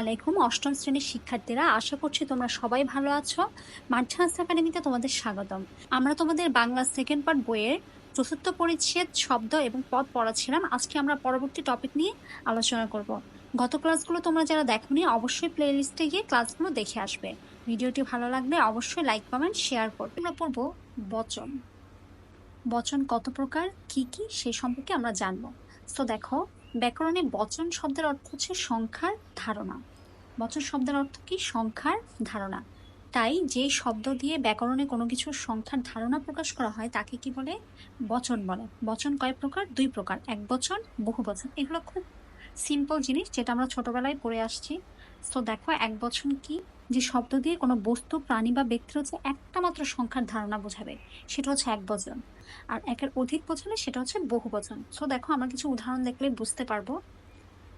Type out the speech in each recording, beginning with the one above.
আলাইকুম। অষ্টম শ্রেণির শিক্ষার্থীরা, আশা করছি তোমরা সবাই ভালো আছো। মার্চান্স একাডেমিতে তোমাদের স্বাগতম। আমরা তোমাদের বাংলা সেকেন্ড পার্ট বইয়ের চতুর্থ পরিচ্ছেদ, শব্দ এবং পদ পড়াচ্ছিলাম। আজকে আমরা পরবর্তী টপিক নিয়ে আলোচনা করব। গত ক্লাসগুলো তোমরা যারা দেখোনি, অবশ্যই প্লে লিস্টে গিয়ে ক্লাসগুলো দেখে আসবে। ভিডিওটি ভালো লাগলে অবশ্যই লাইক কমেন্ট শেয়ার করবে। আমরা পড়ব বচন। বচন কত প্রকার, কি কি সেই সম্পর্কে আমরা জানব। তো দেখো ব্যাকরণে বচন শব্দের অর্থ হচ্ছে সংখ্যার ধারণা। বচন শব্দের অর্থ কি? সংখ্যার ধারণা। তাই যে শব্দ দিয়ে ব্যাকরণে কোনো কিছুর সংখ্যার ধারণা প্রকাশ করা হয়, তাকে কি বলে? বচন বলে। বচন কয় প্রকার? দুই প্রকার। এক বচন, বহু বচন। এগুলো খুব সিম্পল জিনিস যেটা আমরা ছোটবেলায় পড়ে আসছি। তো দেখো, এক বচন কি? যে শব্দ দিয়ে কোনো বস্তু, প্রাণী বা ব্যক্তির হচ্ছে একটা মাত্র সংখ্যার ধারণা বোঝাবে। সেটা হচ্ছে এক বচন। আর একের অধিক বচনে সেটা হচ্ছে বহু বচন। সো দেখো, আমরা কিছু উদাহরণ দেখলে বুঝতে পারব।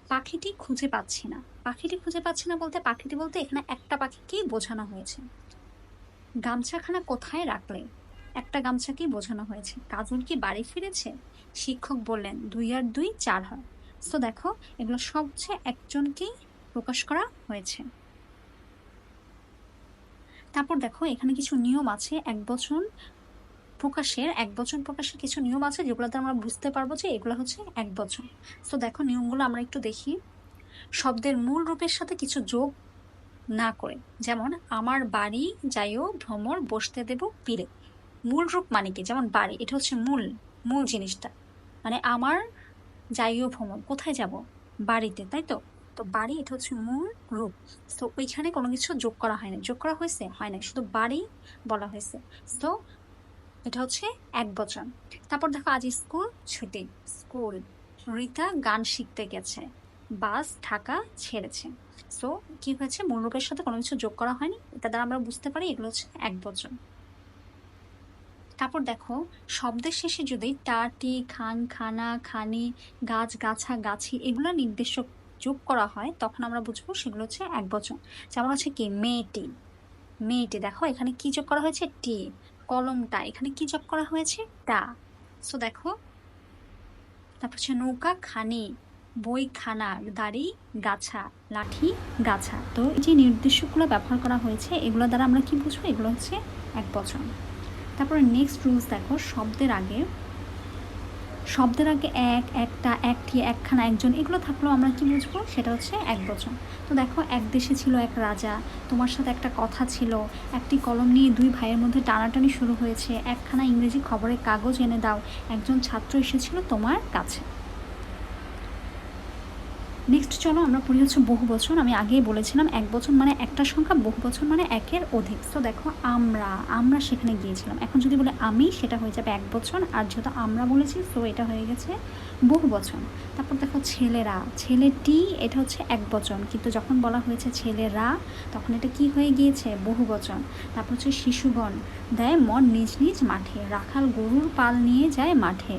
পাখিটি খুঁজে পাচ্ছি না। পাখিটি খুঁজে পাচ্ছি না বলতে, পাখিটি বলতে এখানে একটা পাখিকেই বোঝানো হয়েছে। গামছাখানা কোথায় রাখলে? একটা গামছাকেই বোঝানো হয়েছে। কাজল কি বাড়ি ফিরেছে? শিক্ষক বললেন, দুই আর দুই, চার হয়। তো দেখো, এগুলো সব হচ্ছে একজনকেই প্রকাশ করা হয়েছে। তারপর দেখো, এখানে কিছু নিয়ম আছে, এক বচন প্রকাশের, এক বচন প্রকাশের কিছু নিয়ম আছে যেগুলোতে আমরা বুঝতে পারব যে এগুলো হচ্ছে এক বচন। তো দেখো, নিয়মগুলো আমরা একটু দেখি। শব্দের মূল রূপের সাথে কিছু যোগ না করে, যেমন, আমার বাড়ি যাইও, ভ্রমর বসতে দেব পীরে। মূল রূপ মানে কি? যেমন, বাড়ি, এটা হচ্ছে মূল মূল জিনিসটা। মানে আমার যাইও ভ্রমণ কোথায় যাব? বাড়িতে, তাই তো? তো বাড়ি এটা হচ্ছে মূল রূপ। তো ওইখানে কোনো কিছু যোগ করা হয় না যোগ করা হয়েছে? হয় না শুধু বাড়ি বলা হয়েছে। তো এটা হচ্ছে এক বচন। তারপর দেখো, আজ স্কুল ছুটি। স্কুল রিতা গান শিখতে গেছে। বাস, ঢাকা ছেড়েছে। সো কি হয়েছে? মূলরূপের সাথে কোনো কিছু যোগ করা হয়নি? এটা দ্বারা আমরা বুঝতে পারি, এগুলো হচ্ছে এক বচন। তারপর দেখো, শব্দের শেষে যদি টা টি খান খানা, খানি, গাছ, গাছা, গাছি, এগুলো নির্দেশ যোগ করা হয়, তখন আমরা বুঝব সেগুলো হচ্ছে এক বচন। যেমন হচ্ছে কি, মেয়েটি। মেয়েটি, দেখো এখানে কি যোগ করা হয়েছে? টি। কলমটা, এখানে কি যোগ করা হয়েছে? টা। সো দেখো, তারপর হচ্ছে নৌকা, খানি বই খানা দাড়ি, গাছা, লাঠি, গাছা। তো এই যে নির্দেশকগুলো ব্যবহার করা হয়েছে, এগুলো দ্বারা আমরা কি বুঝব? এগুলো হচ্ছে এক বচন। তারপরে নেক্সট রুলস দেখো, শব্দের আগে শব্দের আগে এক, একটা, একটি, একখানা, একজন, এগুলো থাকলেও আমরা কি বুঝব? সেটা হচ্ছে এক বচন। তো দেখো, এক দেশে ছিল এক রাজা, তোমার সাথে একটা কথা ছিল, একটি কলম নিয়ে দুই ভাইয়ের মধ্যে টানাটানি শুরু হয়েছে, একখানা ইংরেজি খবরের কাগজ এনে দাও, একজন ছাত্র এসেছিল তোমার কাছে। নেক্সট চলো আমরা পড়ি হচ্ছে বহু বছর আমি আগেই বলেছিলাম, এক বছর মানে একটা সংখ্যা, বহু বছর মানে একের অধিক। তো দেখো, আমরা আমরা সেখানে গিয়েছিলাম। এখন যদি বলে আমি, সেটা হয়ে যাবে এক বছর আর যেহেতু আমরা বলেছি তো এটা হয়ে গেছে বহু বচন। তারপর দেখো ছেলেরা, ছেলেটি, এটা হচ্ছে এক বচন। কিন্তু যখন বলা হয়েছে ছেলেরা, তখন এটা কি হয়ে গিয়েছে? বহু বচন। তারপর হচ্ছে শিশুগণ, দেয় মন নিজ নিজ মাঠে। রাখাল গরুর পাল নিয়ে যায় মাঠে।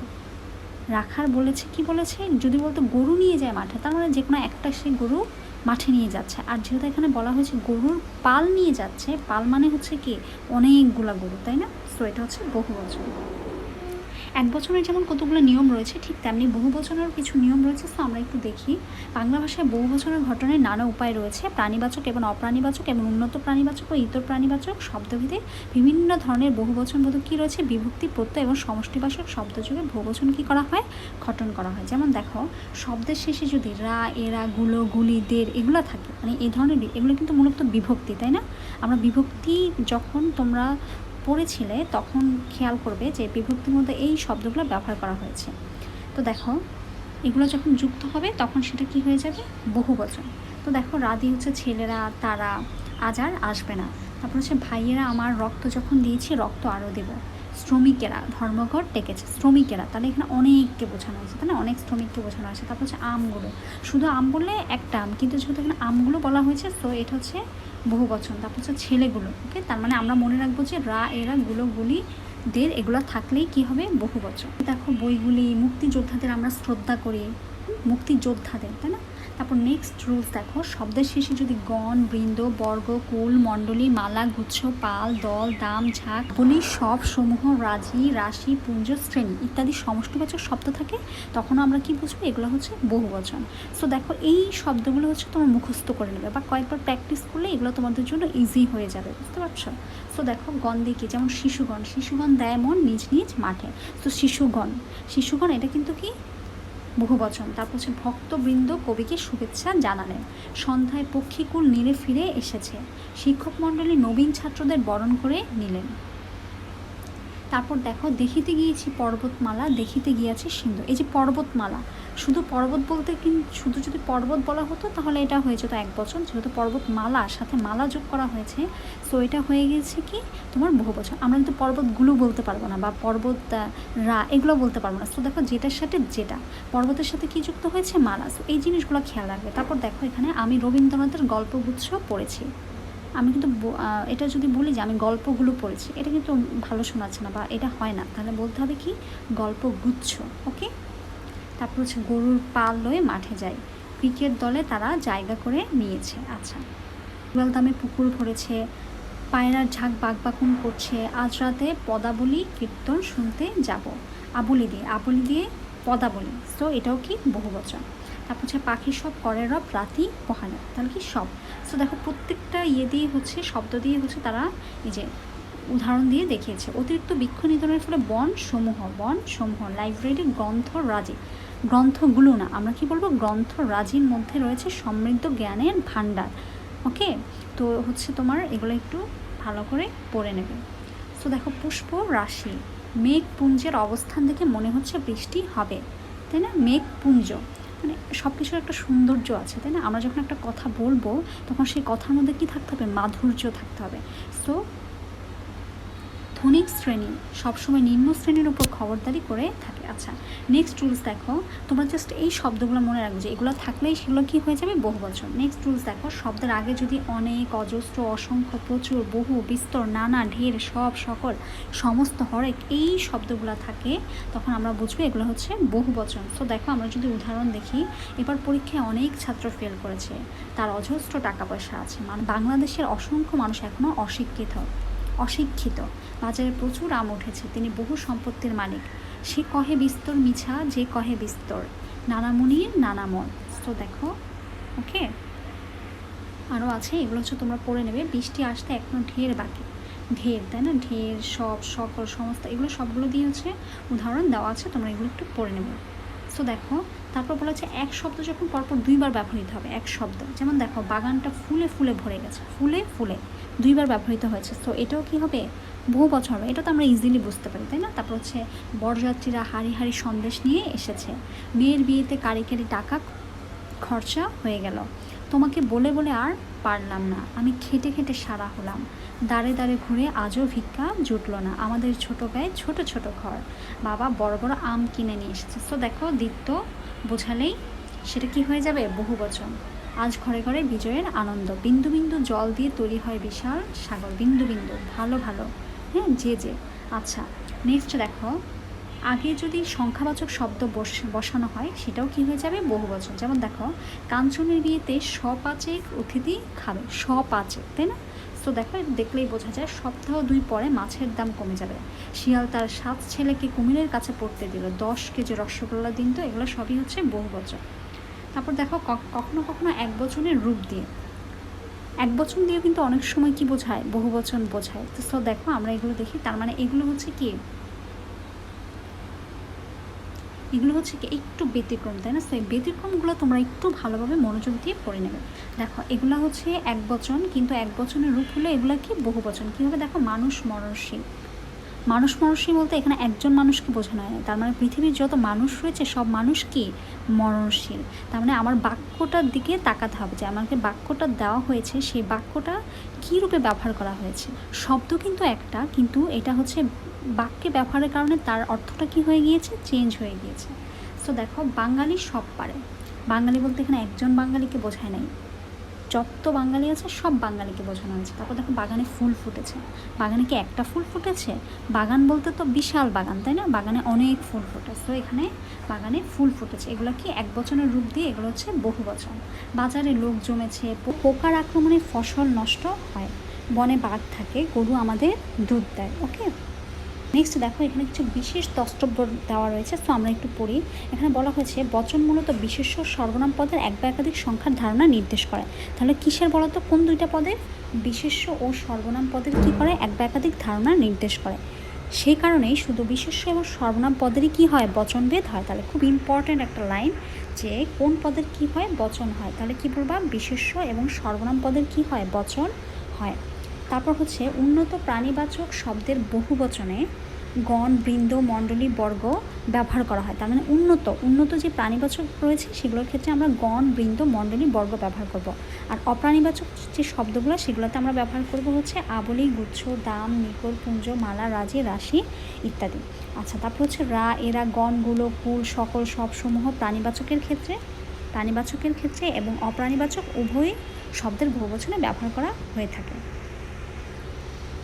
রাখার বলেছে, কি বলেছে? যদি বলতো গরু নিয়ে যায় মাঠে, তার মানে যে কোনো একটা সে গরু মাঠে নিয়ে যাচ্ছে। আর যেহেতু এখানে বলা হয়েছে গরুর পাল নিয়ে যাচ্ছে, পাল মানে হচ্ছে কি? অনেকগুলা গরু, তাই না? সো এটা হচ্ছে বহু বচন এক বছরের যেমন কতগুলো নিয়ম রয়েছে, ঠিক তেমনি বহু বচনেরও কিছু নিয়ম রয়েছে তো আমরা একটু দেখি। বাংলা ভাষায় বহু বচনের ঘটনায় নানা উপায় রয়েছে, প্রাণীবাচক এবং অপ্রাণীবাচক এবং উন্নত প্রাণীবাচক ও ইতর প্রাণীবাচক শব্দভেদে বিভিন্ন ধরনের বহু বচনবোধক কী রয়েছে, বিভক্তি, প্রত্যয় এবং সমষ্টিবাচক শব্দযোগে বহুবচন কী করা হয়, গঠন করা হয়। যেমন দেখো, শব্দের শেষে যদি রা এরা গুলো গুলি দের এগুলো থাকে মানে এই ধরনের এগুলো কিন্তু মূলত বিভক্তি, তাই না? আমরা বিভক্তি যখন তোমরা পড়েছিলে, তখন খেয়াল করবে যে বিভক্তির মধ্যে এই শব্দগুলো ব্যবহার করা হয়েছে। তো দেখো, এগুলো যখন যুক্ত হবে, তখন সেটা কি হয়ে যাবে? বহু বচন তো দেখো রাদি হচ্ছে ছেলেরা, তারা আজ আর আসবে না। তারপর হচ্ছে ভাইয়েরা, আমার রক্ত যখন দিয়েছি, রক্ত আরও দেব। শ্রমিকেরা, ধর্মঘট ডেকেছে। শ্রমিকেরা, তাহলে এখানে অনেককে বোঝানো হয়েছে, তাই না? অনেক শ্রমিককে বোঝানো হয়েছে। তারপর হচ্ছে আমগুলো। শুধু আম বললে একটা আম, কিন্তু যেহেতু এখানে আমগুলো বলা হয়েছে তো এটা হচ্ছে বহু বচন তারপর হচ্ছে ছেলেগুলো ওকে তার মানে আমরা মনে রাখব যে রা, এরা, গুলো, গুলি দের এগুলো থাকলেই কি হবে? বহু বচন দেখো বইগুলি মুক্তিযোদ্ধাদের আমরা শ্রদ্ধা করি মুক্তিযোদ্ধাদের, তাই না? তারপর নেক্সট রুলস দেখো, শব্দের শেষে যদি গণ, বৃন্দ, বর্গ, কুল, মণ্ডলী, মালা, গুচ্ছ, পাল, দল, দাম, ঝাঁক বলি সব, সমূহ, রাজি, রাশি, পুঞ্জ, শ্রেণি ইত্যাদি সমষ্টিবাচক শব্দ থাকে তখন আমরা কি বুঝব? এগুলো হচ্ছে বহু বচন সো দেখো, এই শব্দগুলো হচ্ছে তোমার মুখস্থ করে নেবে বা কয়েকবার প্র্যাকটিস করলে এগুলো তোমাদের জন্য ইজি হয়ে যাবে, বুঝতে পারছ? সো দেখো, গণ দেখি যেমন শিশুগণ শিশুগণ দেয় মন নিজ নিজ মাঠে। তো শিশুগণ শিশুগণ এটা কিন্তু কি? বহুবচন। তারপর হচ্ছে ভক্তবৃন্দ কবিকে শুভেচ্ছা জানালেন। সন্ধ্যায় পক্ষীকুল নীড়ে ফিরে এসেছে। শিক্ষক মণ্ডলী নবীন ছাত্রদের বরণ করে নিলেন। তারপর দেখো, দেখিতে গিয়েছি পর্বতমালা, দেখিতে গিয়েছি সিন্ধু। এই যে পর্বতমালা, শুধু পর্বত বলতে কিন্তু শুধু যদি পর্বত বলা হতো, তাহলে এটা হয়ে যেত এক বছর যেহেতু পর্বতমালা, সাথে মালা যোগ করা হয়েছে সো এটা হয়ে গেছে কি? তোমার বহু বছর আমরা কিন্তু পর্বতগুলো বলতে পারব না, বা পর্বত রা, এগুলো বলতে পারব না। সো দেখো, যেটার সাথে যেটা, পর্বতের সাথে কি যুক্ত হয়েছে? মালা। সো এই জিনিসগুলো খেয়াল রাখবে। তারপর দেখো, এখানে আমি রবীন্দ্রনাথের গল্পগুচ্ছ পড়েছি। আমি কিন্তু এটা যদি বলি যে আমি গল্পগুলো পড়েছি, এটা কিন্তু ভালো শোনাচ্ছে না বা এটা হয় না। তাহলে বলতে হবে কি? গল্পগুচ্ছ ওকে তারপর হচ্ছে গরুর পাল লয়ে মাঠে যায়। ক্রিকেট দলে তারা জায়গা করে নিয়েছে। আচ্ছা টুয়েল দামে পুকুর ভরেছে পায়রার ঝাঁক বাগবাকুন করছে। আজ রাতে পদাবলী কীর্তন শুনতে যাব। আবলি দিয়ে আবলি দিয়ে পদাবলী। তো এটাও কি বহু বচন তারপর হচ্ছে পাখি সব করে রব, রাতি পহানে, তাহলে কি সব? সো দেখো, প্রত্যেকটা ইয়ে দিয়ে হচ্ছে, শব্দ দিয়ে হচ্ছে তারা এই যে উদাহরণ দিয়ে দেখিয়েছে। অতিরিক্ত বৃক্ষ নিধনের ফলে বন সমূহ বন সমূহ লাইব্রেরি গ্রন্থ রাজি। গ্রন্থগুলো না, আমরা কি বলব? গ্রন্থ রাজির মধ্যে রয়েছে সমৃদ্ধ জ্ঞানের ভাণ্ডার। ওকে তো হচ্ছে তোমার এগুলো একটু ভালো করে পড়ে নেবে। সো দেখো, পুষ্প রাশি, মেঘপুঞ্জের অবস্থান দেখে মনে হচ্ছে বৃষ্টি হবে। তাই না? মেঘপুঞ্জ। মানে সব কিছুর একটা সৌন্দর্য আছে, তাই না? আমরা যখন একটা কথা বলব, তখন সেই কথার মধ্যে কী থাকতে হবে? মাধুর্য থাকতে হবে। সো ধনিক শ্রেণি, সবসময় নিম্ন শ্রেণির উপর খবরদারি করে থাকে। আচ্ছা নেক্সট রুলস দেখো। তোমরা জাস্ট এই শব্দগুলো মনে রাখবে যে এগুলো থাকলেই সেগুলো কী হয়ে যাবে? বহু বচন নেক্সট রুলস দেখো, শব্দের আগে যদি অনেক অজস্র, অসংখ্য, প্রচুর, বহু, বিস্তর, নানা, ঢের, সব সকল, সমস্ত হরেক এই শব্দগুলো থাকে, তখন আমরা বুঝব এগুলো হচ্ছে বহু বচন। তো দেখো, আমরা যদি উদাহরণ দেখি, এবার পরীক্ষায় অনেক ছাত্র ফেল করেছে। তার অজস্র টাকা পয়সা আছে। মানে বাংলাদেশের অসংখ্য মানুষ এখনও অশিক্ষিত। অশিক্ষিত। বাজারে প্রচুর আম উঠেছে, তিনি বহু সম্পত্তির মালিক। সে কহে বিস্তর মিছা, যে কহে বিস্তর। নানামুনির নানামন তো দেখো, ওকে? আরও আছে, এগুলো হচ্ছে তোমরা পড়ে নেবে। বৃষ্টি আসতে এখনও ঢের বাকি। ঢের, তাই না? ঢের, সব, সকল, সমস্ত, এগুলো সবগুলো দিয়ে হচ্ছে উদাহরণ দেওয়া আছে, তোমরা এগুলো একটু পড়ে নেবে। সো দেখো তারপর বলা হচ্ছে এক শব্দ যখন পরপর দুইবার ব্যবহৃত হবে, এক শব্দ। যেমন দেখো, বাগানটা ফুলে ফুলে ভরে গেছে, ফুলে ফুলে দুইবার ব্যবহৃত হয়েছে। তো এটাও কি হবে? বহু বছর হবে। এটা তো আমরা ইজিলি বুঝতে পারি, তাই না? তারপর হচ্ছে বরযাত্রীরা হাড়ি হাড়ি সন্দেশ নিয়ে এসেছে। মেয়ের বিয়েতে কারি কারি টাকা খরচা হয়ে গেল। তোমাকে বলে বলে আর পারলাম না। আমি খেটে খেটে সারা হলাম। দাঁড়ে দাঁড়ে ঘুরে আজও ভিক্ষা জুটলো না। আমাদের ছোট গায়ে ছোট ছোট ঘর। বাবা বড় বড় আম কিনে নিয়ে এসেছে। তো দেখো দিত্য বোঝালেই সেটা কি হয়ে যাবে? বহু বচন। আজ ঘরে ঘরে বিজয়ের আনন্দ। বিন্দু বিন্দু জল দিয়ে তৈরি হয় বিশাল সাগর। বিন্দু বিন্দু। ভালো ভালো। হ্যাঁ যে যে। আচ্ছা নেক্সট দেখো। আগে যদি সংখ্যাবাচক শব্দ বস- বসানো হয়, সেটাও কি হয়ে যাবে? বহু বচন। যেমন দেখো, কাঞ্চনের বিয়েতে সপাচেক অতিথি খাবে। সপাচেক তাই না? তো দেখো দেখলেই বোঝা যায়, সপ্তাহ দুই পরে মাছের দাম কমে যাবে। শিয়াল তার সাত ছেলেকে কুমিরের কাছে পড়তে দিল। দশ কেজি রসগোল্লা দিন তো, এগুলো সবই হচ্ছে বহু বচন। তারপর দেখো কখনো কখনো এক বচনের রূপ দিয়ে। এক বচন দিয়ে কিন্তু অনেক সময় কি বোঝায়? বহু বচন বোঝায়। তো দেখো, আমরা এগুলো দেখি। তার মানে এগুলো হচ্ছে কি? এগুলো হচ্ছে কি একটু ব্যতিক্রম, তাই না? এই ব্যতিক্রমগুলো তোমরা একটু ভালোভাবে মনোযোগ দিয়ে পড়ে নেবে। দেখো, এগুলো হচ্ছে এক বচন, কিন্তু এক বচনের রূপ হলো এগুলো কি? বহু বচন। কীভাবে? দেখো, মানুষ মরণশীল। মানুষ মরণশীল বলতে এখানে একজন মানুষকে বোঝানো হয়। তার মানে পৃথিবীর যত মানুষ রয়েছে, সব মানুষ কি? মরণশীল। তার মানে আমার বাক্যটার দিকে তাকাতে হবে। যে আমাকে বাক্যটা দেওয়া হয়েছে, সেই বাক্যটা কী রূপে ব্যবহার করা হয়েছে? শব্দ কিন্তু একটা, কিন্তু এটা হচ্ছে বাক্যে ব্যবহারের কারণে তার অর্থটা কি হয়ে গিয়েছে? চেঞ্জ হয়ে গিয়েছে। সো দেখো, বাঙালি সব পারে। বাঙালি বলতে এখানে একজন বাঙালিকে বোঝায় নাই। যত বাঙালি আছে, সব বাঙালিকে বোঝানো হয়েছে। তারপর দেখো, বাগানে ফুল ফুটেছে। বাগানে কি একটা ফুল ফুটেছে? বাগান বলতে তো বিশাল বাগান, তাই না? বাগানে অনেক ফুল ফুটেছে তো এখানে বাগানে ফুল ফুটেছে। এগুলো কি এক বছরের রূপ দিয়ে? এগুলো হচ্ছে বহু বচন বাজারে লোক জমেছে। পোকার আক্রমণে ফসল নষ্ট হয়। বনে বাঘ থাকে, গরু আমাদের দুধ দেয় ওকে নেক্সট দেখো, এখানে কিছু বিশেষ দ্রষ্টব্য দেওয়া রয়েছে তো আমরা একটু পড়ি। এখানে বলা হয়েছে, বচন মূলত বিশেষ্য সর্বনাম পদের এক বা একাধিক সংখ্যার ধারণা নির্দেশ করে। তাহলে কিসের বলতো? কোন দুইটা পদের বিশেষ্য ও সর্বনাম পদের কী করে? এক বা একাধিক ধারণা নির্দেশ করে। সেই কারণেই শুধু বিশেষ্য এবং সর্বনাম পদেরই কী হয়? বচনভেদ হয়। তাহলে খুব ইম্পর্ট্যান্ট একটা লাইন যে কোন পদের কী হয়? বচন হয়। তাহলে কী বলবা? বিশেষ্য এবং সর্বনাম পদের কী হয়? বচন হয়। তারপর হচ্ছে উন্নত প্রাণীবাচক শব্দের বহু বচনে গণ, বৃন্দ, মণ্ডলী, বর্গ ব্যবহার করা হয়। তার মানে উন্নত উন্নত যে প্রাণীবাচক রয়েছে সেগুলোর ক্ষেত্রে আমরা গণ, বৃন্দ, মণ্ডলী, বর্গ ব্যবহার করব। আর অপ্রাণীবাচক যে শব্দগুলো সেগুলোতে আমরা ব্যবহার করব হচ্ছে আবলি, গুচ্ছ, দাম, নিকর, পুঞ্জ, মালা, রাজি, রাশি ইত্যাদি। আচ্ছা তারপর হচ্ছে রা, এরা গণগুলো কুল, সকল সবসমূহ প্রাণীবাচকের ক্ষেত্রে প্রাণীবাচকের ক্ষেত্রে এবং অপ্রাণীবাচক উভয় শব্দের বহুবচনে ব্যবহার করা হয়ে থাকে।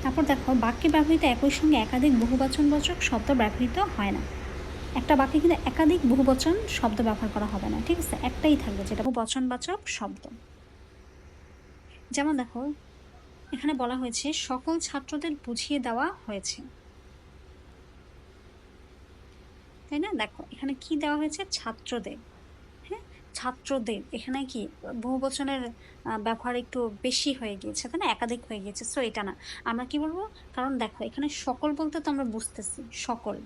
তারপর দেখো, বাক্যে ব্যবহৃত একই সঙ্গে একাধিক বহুবচনবাচক শব্দ ব্যবহৃত হয় না। একটা বাক্যে কিন্তু একাধিক বহুবচন শব্দ ব্যবহার করা হবে না, ঠিক আছে? একটাই থাকবে যেটা বহুবচনবাচক শব্দ। যেমন দেখো, এখানে বলা হয়েছে, সকল ছাত্রদের বুঝিয়ে দেওয়া হয়েছে। তাই না? দেখো, এখানে কি দেওয়া হয়েছে? ছাত্রদের। ছাত্রদের, এখানে কি বহুবচনের ব্যবহার একটু বেশি হয়ে গিয়েছে, তাই না? একাধিক হয়ে গিয়েছে সো এটা না। আমরা কি বলব? কারণ দেখো, এখানে সকল বলতে তো আমরা বুঝতেছি, সকল।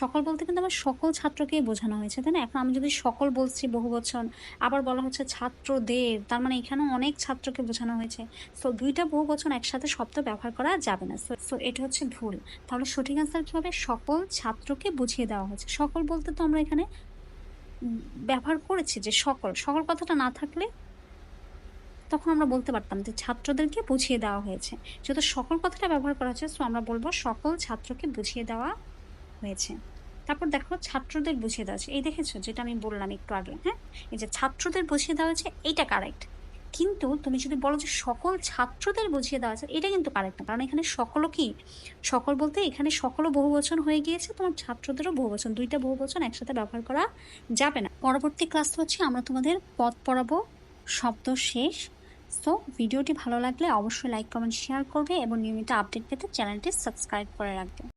সকল বলতে কিন্তু আমার সকল ছাত্রকেই বোঝানো হয়েছে, তাই না? এখন আমি যদি সকল বলছি বহু বচন, আবার বলা হচ্ছে ছাত্রদের, তার মানে এখানেও অনেক ছাত্রকে বোঝানো হয়েছে। সো দুইটা বহু বচন একসাথে শব্দ ব্যবহার করা যাবে না। সো এটা হচ্ছে ভুল। তাহলে সঠিক আনসার কি হবে? সকল ছাত্রকে বুঝিয়ে দেওয়া হয়েছে। সকল বলতে তো আমরা এখানে ব্যবহার করেছি যে সকল সকল কথাটা না থাকলে তখন আমরা বলতে পারতাম যে ছাত্রদেরকে বুঝিয়ে দেওয়া হয়েছে। যেহেতু সকল কথাটা ব্যবহার করা হয়েছে তো আমরা বলব সকল ছাত্রকে বুঝিয়ে দেওয়া হয়েছে। তারপর দেখো ছাত্রদের বুঝিয়ে দেওয়া হয়েছে। এই দেখেছ? যেটা আমি বললাম একটু আগে হ্যাঁ? এই যে ছাত্রদের বুঝিয়ে দেওয়া হয়েছে, এইটা কারেক্ট কিন্তু তুমি যদি বলো যে সকল ছাত্রদের বুঝিয়ে দেওয়া হয়েছে এটা কিন্তু কারেক্ট না। কারণ এখানে সকলও কি? সকল বলতে এখানে সকলও বহুবচন হয়ে গিয়েছে, তোমার ছাত্রদেরও বহু বহুবচন, দুইটা বহুবচন একসাথে ব্যবহার করা যাবে না। পরবর্তী ক্লাস হচ্ছে আমরা তোমাদের পদ পড়াবো, শব্দ শেষ। তো ভিডিওটি ভালো লাগলে অবশ্যই লাইক কমেন্ট শেয়ার করবে এবং নিয়মিত আপডেট পেতে চ্যানেলটি সাবস্ক্রাইব করে রাখবে।